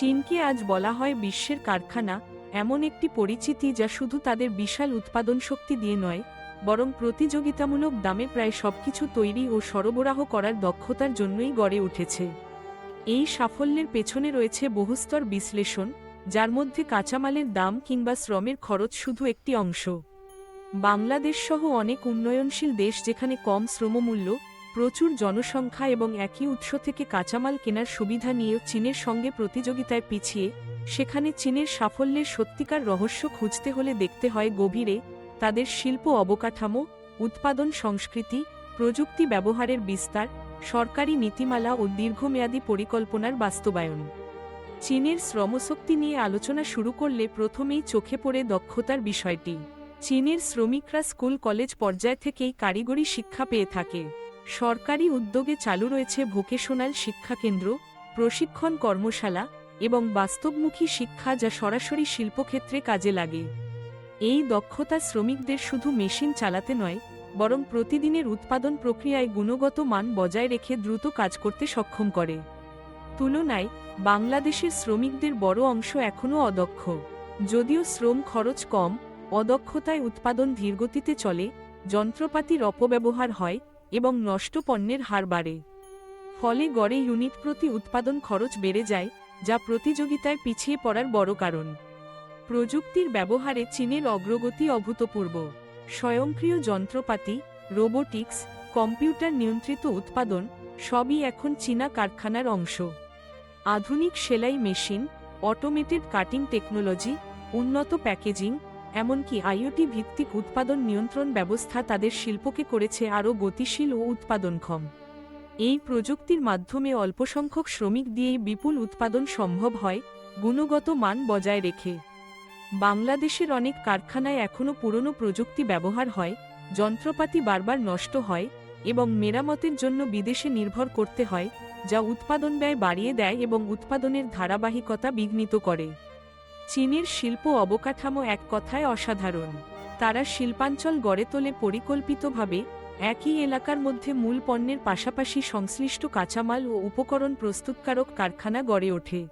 চীনকে আজ বলা হয় বিশ্বের কারখানা, এমন একটি পরিচিতি যা শুধু তাদের বিশাল উৎপাদন শক্তি দিয়ে নয়, বরং প্রতিযোগিতামূলক দামে প্রায় সবকিছু তৈরি ও সরবরাহ করার দক্ষতার জন্যই গড়ে উঠেছে। এই সাফল্যের পেছনে রয়েছে বহুস্তর বিশ্লেষণ, যার মধ্যে কাঁচামালের দাম কিংবা শ্রমের খরচ শুধু একটি অংশ। বাংলাদেশ সহ অনেক উন্নয়নশীল দেশ যেখানে কম শ্রমমূল্য প্রচুর জনসংখ্যা এবং একই উৎস থেকে কাঁচামাল কেনার সুবিধা নিয়ে চীনের সঙ্গে প্রতিযোগিতায় পিছিয়ে, সেখানে চীনের সাফল্যের সত্যিকার রহস্য খুঁজতে হলে দেখতে হয় গভীরে তাদের শিল্প অবকাঠামো, উৎপাদন সংস্কৃতি, প্রযুক্তি ব্যবহারের বিস্তার, সরকারি নীতিমালা ও দীর্ঘমেয়াদী পরিকল্পনার বাস্তবায়ন। চীনের শ্রমশক্তি নিয়ে আলোচনা শুরু করলে প্রথমেই চোখে পড়ে দক্ষতার বিষয়টি। চীনের শ্রমিকরা স্কুল কলেজ পর্যায় থেকেই কারিগরি শিক্ষা পেয়ে থাকে। সরকারি উদ্যোগে চালু রয়েছে ভোকেশনাল শিক্ষাকেন্দ্র প্রশিক্ষণ কর্মশালা এবং বাস্তবমুখী শিক্ষা যা সরাসরি শিল্পক্ষেত্রে কাজে লাগে। এই দক্ষতা শ্রমিকদের শুধু মেশিন চালাতে নয়, বরং প্রতিদিনের উৎপাদন প্রক্রিয়ায় গুণগত মান বজায় রেখে দ্রুত কাজ করতে সক্ষম করে। তুলনায়, বাংলাদেশের শ্রমিকদের বড় অংশ এখনও অদক্ষ। যদিও শ্রম খরচ কম, অদক্ষতায় উৎপাদন ধীরগতিতে চলে, যন্ত্রপাতির অপব্যবহার হয় এবং নষ্ট পণ্যের হার বাড়ে। ফলে গড়ে ইউনিট প্রতি উৎপাদন খরচ বেড়ে যায়, যা প্রতিযোগিতায় পিছিয়ে পড়ার বড় কারণ। প্রযুক্তির ব্যবহারে চীনের অগ্রগতি অভূতপূর্ব। স্বয়ংক্রিয় যন্ত্রপাতি, রোবোটিক্স, কম্পিউটার নিয়ন্ত্রিত উৎপাদন, সবই এখন চীনা কারখানার অংশ। আধুনিক সেলাই মেশিন, অটোমেটেড কাটিং টেকনোলজি, উন্নত প্যাকেজিং এমনকি আইওটি ভিত্তিক উৎপাদন নিয়ন্ত্রণ ব্যবস্থা তাদের শিল্পকে করেছে আরও গতিশীল ও উৎপাদনক্ষম। এই প্রযুক্তির মাধ্যমে অল্প সংখ্যক শ্রমিক দিয়েই বিপুল উৎপাদন সম্ভব হয়, গুণগত মান বজায় রেখে। বাংলাদেশের অনেক কারখানায় এখনও পুরনো প্রযুক্তি ব্যবহার হয়, যন্ত্রপাতি বারবার নষ্ট হয় এবং মেরামতের জন্য বিদেশে নির্ভর করতে হয়, যা উৎপাদন ব্যয় বাড়িয়ে দেয় এবং উৎপাদনের ধারাবাহিকতা বিঘ্নিত করে। চীনের শিল্প অবকাঠামো এক কথায় অসাধারণ। তারা শিল্পাঞ্চল গড়ে তোলে পরিকল্পিতভাবে, একই এলাকার মধ্যে মূল পণ্যের পাশাপাশি সংশ্লিষ্ট কাঁচামাল ও উপকরণ প্রস্তুতকারক কারখানা গড়ে ওঠে।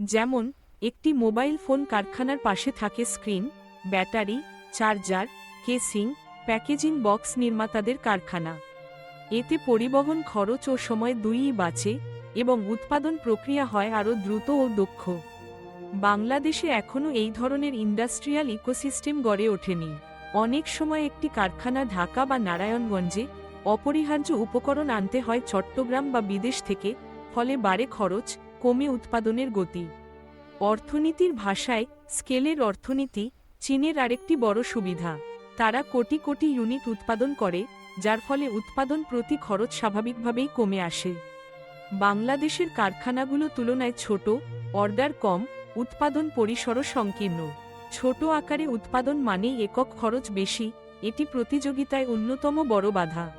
যেমন, একটি মোবাইল ফোন কারখানার পাশে থাকে screen, battery, charger, casing, packaging box নির্মাতাদের কারখানা। এতে পরিবহন খরচ ও সময় দুইই বাঁচে এবং উৎপাদন প্রক্রিয়া হয় আরও দ্রুত ও দক্ষ। বাংলাদেশে এখনও এই ধরনের ইন্ডাস্ট্রিয়াল ইকোসিস্টেম গড়ে ওঠেনি। অনেক সময় একটি কারখানা ঢাকা বা নারায়ণগঞ্জে অপরিহার্য উপকরণ আনতে হয় চট্টগ্রাম বা বিদেশ থেকে, ফলে বাড়ে খরচ, কমে উৎপাদনের গতি। অর্থনীতির ভাষায় স্কেলের অর্থনীতি চীনের আরেকটি বড় সুবিধা। তারা কোটি কোটি ইউনিট উৎপাদন করে, যার ফলে উৎপাদন প্রতি খরচ স্বাভাবিকভাবেই কমে আসে। বাংলাদেশের কারখানাগুলো তুলনায় ছোট, অর্ডার কম উৎপাদন পরিসরও সংকীর্ণ। ছোট আকারে উৎপাদন মানে একক খরচ বেশি, এটি প্রতিযোগিতায় অন্যতম বড় বাধা।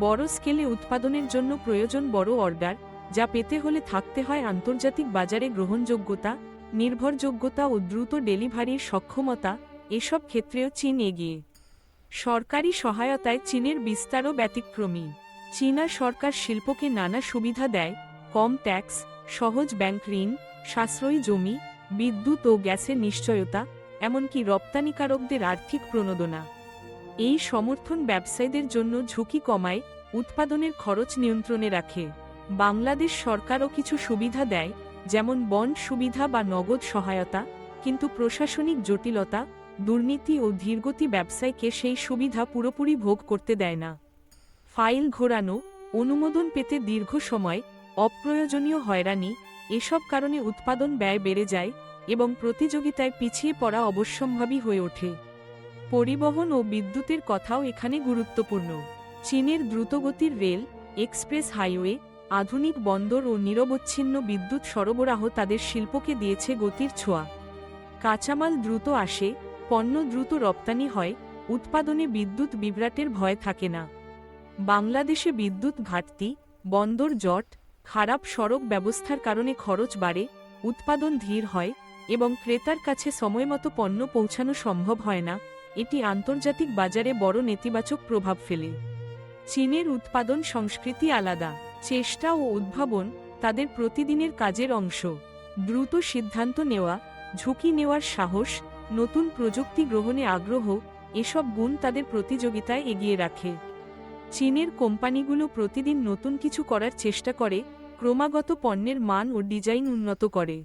বড় স্কেলে উৎপাদনের জন্য প্রয়োজন বড় অর্ডার, যা পেতে হলে থাকতে হয় আন্তর্জাতিক বাজারে গ্রহণযোগ্যতা, নির্ভরযোগ্যতা ও দ্রুত ডেলিভারির সক্ষমতা, এসব ক্ষেত্রেও চীন এগিয়ে। সরকারি সহায়তায় চীনের বিস্তারও ব্যতিক্রমী। চীনা সরকার শিল্পকে নানা সুবিধা দেয়, কম ট্যাক্স, সহজ ব্যাংক ঋণ সাশ্রয়ী জমি, বিদ্যুৎ ও গ্যাসের নিশ্চয়তা, এমনকি রপ্তানিকারকদের আর্থিক প্রণোদনা। এই সমর্থন ব্যবসায়ীদের জন্য ঝুঁকি কমায়, উৎপাদনের খরচ নিয়ন্ত্রণে রাখে। বাংলাদেশ সরকারও কিছু সুবিধা দেয়, যেমন বন্ড সুবিধা বা নগদ সহায়তা, কিন্তু প্রশাসনিক জটিলতা, দুর্নীতি ও ধীরগতি ব্যবসায়কে সেই সুবিধা পুরোপুরি ভোগ করতে দেয় না। ফাইল ঘোরানো, অনুমোদন পেতে দীর্ঘ সময়, অপ্রয়োজনীয় হয়রানি এসব কারণে উৎপাদন ব্যয় বেড়ে যায় এবং প্রতিযোগিতায় পিছিয়ে পড়া অবশ্যম্ভাবী হয়ে ওঠে। পরিবহন ও বিদ্যুতের কথাও এখানে গুরুত্বপূর্ণ। চীনের দ্রুতগতির রেল, এক্সপ্রেস হাইওয়ে, আধুনিক বন্দর ও নিরবচ্ছিন্ন বিদ্যুৎ সরবরাহ তাদের শিল্পকে দিয়েছে গতির ছোঁয়া। কাঁচামাল দ্রুত আসে, পণ্য দ্রুত রপ্তানি হয়, উৎপাদনে বিদ্যুৎ বিভ্রাটের ভয় থাকে না। বাংলাদেশে বিদ্যুৎ ঘাটতি, বন্দর জট খারাপ সড়ক ব্যবস্থার কারণে খরচ বাড়ে, উৎপাদন ধীর হয় এবং ক্রেতার কাছে সময়মতো পণ্য পৌঁছানো সম্ভব হয় না। এটি আন্তর্জাতিক বাজারে বড় নেতিবাচক প্রভাব ফেলে। চীনের উৎপাদন সংস্কৃতি আলাদা। চেষ্টা ও উদ্ভাবন তাদের প্রতিদিনের কাজের অংশ। দ্রুত সিদ্ধান্ত নেওয়া, ঝুঁকি নেওয়ার সাহস, নতুন প্রযুক্তি গ্রহণে আগ্রহ, এসব গুণ তাদের প্রতিযোগিতায় এগিয়ে রাখে। চীনের কোম্পানিগুলো প্রতিদিন নতুন কিছু করার চেষ্টা করে ক্রমাগত পণ্যের মান ও ডিজাইন উন্নত করে।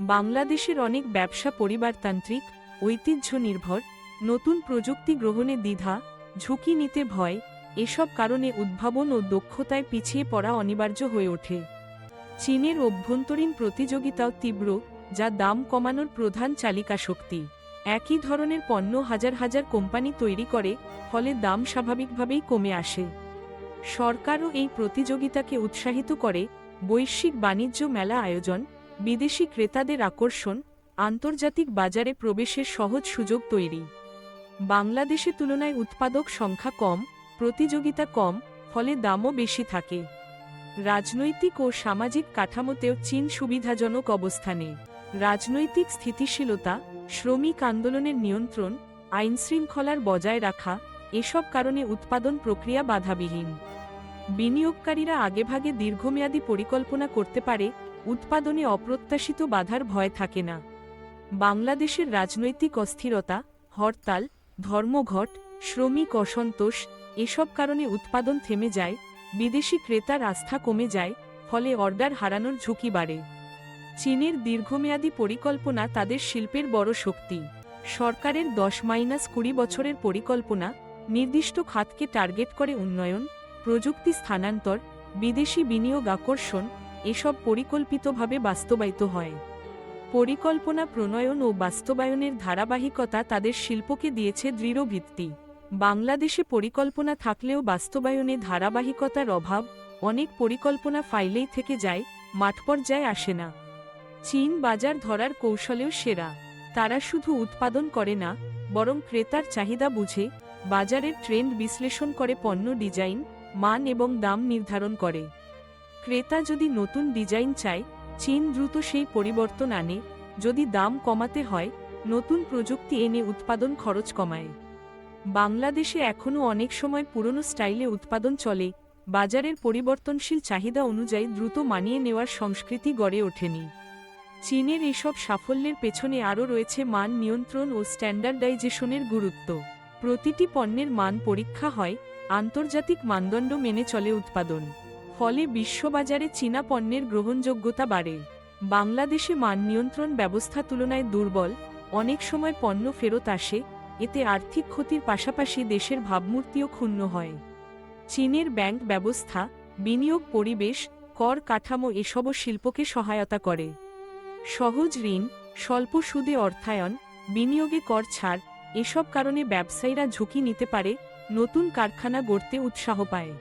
বাংলাদেশের অনেক ব্যবসা পরিবারতান্ত্রিক ঐতিহ্য নির্ভর নতুন প্রযুক্তি গ্রহণে দ্বিধা, ঝুঁকি নিতে ভয়, এসব কারণে উদ্ভাবন ও দক্ষতায় পিছিয়ে পড়া অনিবার্য হয়ে ওঠে। চীনের অভ্যন্তরীণ প্রতিযোগিতাও তীব্র, যা দাম কমানোর প্রধান চালিকা শক্তি। একই ধরনের পণ্য হাজার হাজার কোম্পানি তৈরি করে, ফলে দাম স্বাভাবিকভাবেই কমে আসে। সরকারও এই প্রতিযোগিতাকে উৎসাহিত করে বৈশ্বিক বাণিজ্য মেলা আয়োজন, বিদেশি ক্রেতাদের আকর্ষণ, আন্তর্জাতিক বাজারে প্রবেশের সহজ সুযোগ তৈরি। বাংলাদেশে তুলনায় উৎপাদক সংখ্যা কম, প্রতিযোগিতা কম, ফলে দামও বেশি থাকে। রাজনৈতিক ও সামাজিক কাঠামোতেও চীন সুবিধাজনক অবস্থানে। রাজনৈতিক স্থিতিশীলতা, শ্রমিক আন্দোলনের নিয়ন্ত্রণ, আইনশৃঙ্খলার বজায় রাখা এসব কারণে উৎপাদন প্রক্রিয়া বাধাবিহীন। বিনিয়োগকারীরা আগেভাগে দীর্ঘমেয়াদী পরিকল্পনা করতে পারে, উৎপাদনে অপ্রত্যাশিত বাধার ভয় থাকে না। বাংলাদেশের রাজনৈতিক অস্থিরতা, হরতাল, ধর্মঘট, শ্রমিক অসন্তোষ, এসব কারণে উৎপাদন থেমে যায়, বিদেশি ক্রেতার আস্থা কমে যায়, ফলে অর্ডার হারানোর ঝুঁকি বাড়ে। চীনের দীর্ঘমেয়াদী পরিকল্পনা তাদের শিল্পের বড় শক্তি। সরকারের দশ মাইনাস কুড়ি বছরের পরিকল্পনা নির্দিষ্ট খাতকে টার্গেট করে উন্নয়ন, প্রযুক্তি স্থানান্তর, বিদেশি বিনিয়োগ আকর্ষণ, এসব পরিকল্পিতভাবে বাস্তবায়িত হয়। পরিকল্পনা প্রণয়ন ও বাস্তবায়নের ধারাবাহিকতা তাদের শিল্পকে দিয়েছে দৃঢ় ভিত্তি। বাংলাদেশে পরিকল্পনা থাকলেও বাস্তবায়নে ধারাবাহিকতার অভাব অনেক পরিকল্পনা ফাইলেই থেকে যায়, মাঠ পর্যায়ে আসে না। চীন বাজার ধরার কৌশলেও সেরা। তারা শুধু উৎপাদন করে না, বরং ক্রেতার চাহিদা বুঝে বাজারের ট্রেন্ড বিশ্লেষণ করে পণ্য ডিজাইন, মান এবং দাম নির্ধারণ করে। ক্রেতা যদি নতুন ডিজাইন চায়, চীন দ্রুত সেই পরিবর্তন আনে। যদি দাম কমাতে হয়, নতুন প্রযুক্তি এনে উৎপাদন খরচ কমায়। বাংলাদেশে এখনও অনেক সময় পুরনো স্টাইলে উৎপাদন চলে। বাজারের পরিবর্তনশীল চাহিদা অনুযায়ী দ্রুত মানিয়ে নেওয়ার সংস্কৃতি গড়ে ওঠেনি। চীনের এসব সাফল্যের পেছনে আরও রয়েছে মান নিয়ন্ত্রণ ও স্ট্যান্ডার্ডাইজেশনের গুরুত্ব। প্রতিটি পণ্যের মান পরীক্ষা হয়, আন্তর্জাতিক মানদণ্ড মেনে চলে উৎপাদন। ফলে বিশ্ববাজারে চীনা পণ্যের গ্রহণযোগ্যতা বাড়ে। বাংলাদেশে মান নিয়ন্ত্রণ ব্যবস্থা তুলনায় দুর্বল, অনেক সময় পণ্য ফেরত আসে, এতে আর্থিক ক্ষতির পাশাপাশি দেশের ভাবমূর্তিও ক্ষুণ্ণ হয়। চীনের ব্যাংক ব্যবস্থা, বিনিয়োগ পরিবেশ, কর কাঠামো এসবও শিল্পকে সহায়তা করে। সহজ ঋণ, স্বল্প সুদে অর্থায়ন, বিনিয়োগে কর ছাড় এসব কারণে ব্যবসায়ীরা ঝুঁকি নিতে পারে, নতুন কারখানা গড়তে উৎসাহ পায়।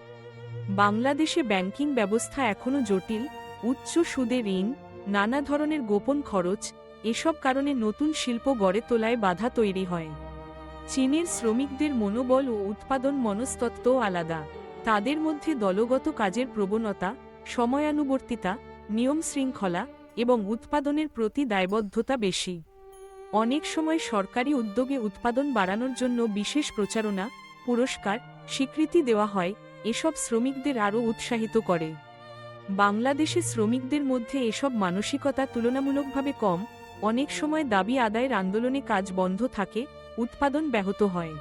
বাংলাদেশে ব্যাংকিং ব্যবস্থা এখনও জটিল, উচ্চ সুদে ঋণ, নানা ধরনের গোপন খরচ, এসব কারণে নতুন শিল্প গড়ে তোলায় বাধা তৈরি হয়। চীনের শ্রমিকদের মনোবল ও উৎপাদন মনস্তত্ত্বও আলাদা। তাদের মধ্যে দলগত কাজের প্রবণতা, সময়ানুবর্তিতা, নিয়ম শৃঙ্খলা এবং উৎপাদনের প্রতি দায়বদ্ধতা বেশি। অনেক সময় সরকারি উদ্যোগে উৎপাদন বাড়ানোর জন্য বিশেষ প্রচারণা, পুরস্কার, স্বীকৃতি দেওয়া হয়, এসব শ্রমিকদের আরও উৎসাহিত করে। বাংলাদেশে শ্রমিকদের মধ্যে এসব মানসিকতা তুলনামূলকভাবে কম, অনেক সময় দাবি আদায়ের আন্দোলনে কাজ বন্ধ থাকে, উৎপাদন ব্যাহত হয়।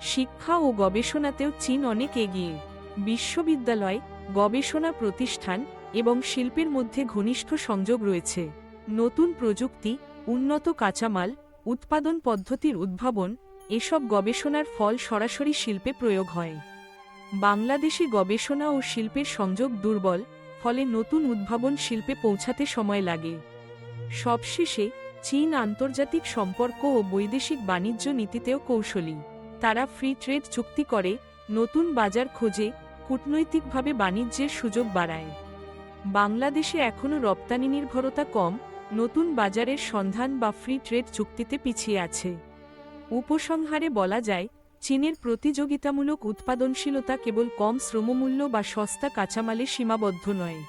শিক্ষা ও গবেষণাতেও চীন অনেক এগিয়ে। বিশ্ববিদ্যালয়, গবেষণা প্রতিষ্ঠান এবং শিল্পের মধ্যে ঘনিষ্ঠ সংযোগ রয়েছে। নতুন প্রযুক্তি উন্নত কাঁচামাল, উৎপাদন পদ্ধতির উদ্ভাবন, এসব গবেষণার ফল সরাসরি শিল্পে প্রয়োগ হয়। বাংলাদেশে গবেষণা ও শিল্পের সংযোগ দুর্বল, ফলে নতুন উদ্ভাবন শিল্পে পৌঁছাতে সময় লাগে। সবশেষে, চীন আন্তর্জাতিক সম্পর্ক ও বৈদেশিক বাণিজ্য নীতিতেও কৌশলী। তারা ফ্রি ট্রেড চুক্তি করে, নতুন বাজার খোঁজে, কূটনৈতিকভাবে বাণিজ্যের সুযোগ বাড়ায়। বাংলাদেশে এখনও রপ্তানি নির্ভরতা কম নতুন বাজারের সন্ধান বা ফ্রি ট্রেড চুক্তিতে পিছিয়ে আছে। উপসংহারে বলা যায়, চীনের প্রতিযোগিতামূলক উৎপাদনশীলতা কেবল কম শ্রমমূল্য বা সস্তা কাঁচামালে সীমাবদ্ধ নয়।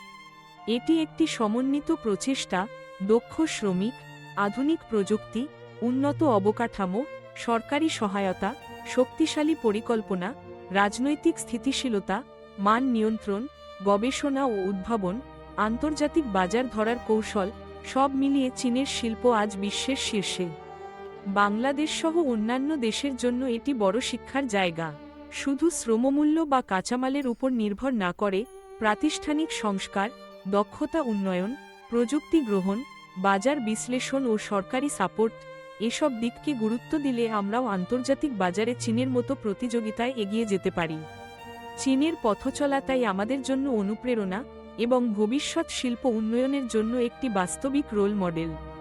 এটি একটি সমন্বিত প্রচেষ্টা, দক্ষ শ্রমিক, আধুনিক প্রযুক্তি, উন্নত অবকাঠামো, সরকারি সহায়তা, শক্তিশালী পরিকল্পনা, রাজনৈতিক স্থিতিশীলতা, মান নিয়ন্ত্রণ, গবেষণা ও উদ্ভাবন, আন্তর্জাতিক বাজার ধরার কৌশল সব মিলিয়ে চীনের শিল্প আজ বিশ্বের শীর্ষে। বাংলাদেশ সহ অন্যান্য দেশের জন্য এটি বড় শিক্ষার জায়গা। শুধু শ্রমমূল্য বা কাঁচামালের উপর নির্ভর না করে প্রাতিষ্ঠানিক সংস্কার, দক্ষতা উন্নয়ন, প্রযুক্তি গ্রহণ, বাজার বিশ্লেষণ ও সরকারি সাপোর্ট, এসব দিককে গুরুত্ব দিলে আমরাও আন্তর্জাতিক বাজারে চীনের মতো প্রতিযোগিতায় এগিয়ে যেতে পারি। চীনের পথচলা তাই আমাদের জন্য অনুপ্রেরণা এবং ভবিষ্যৎ শিল্প উন্নয়নের জন্য একটি বাস্তবিক রোল মডেল।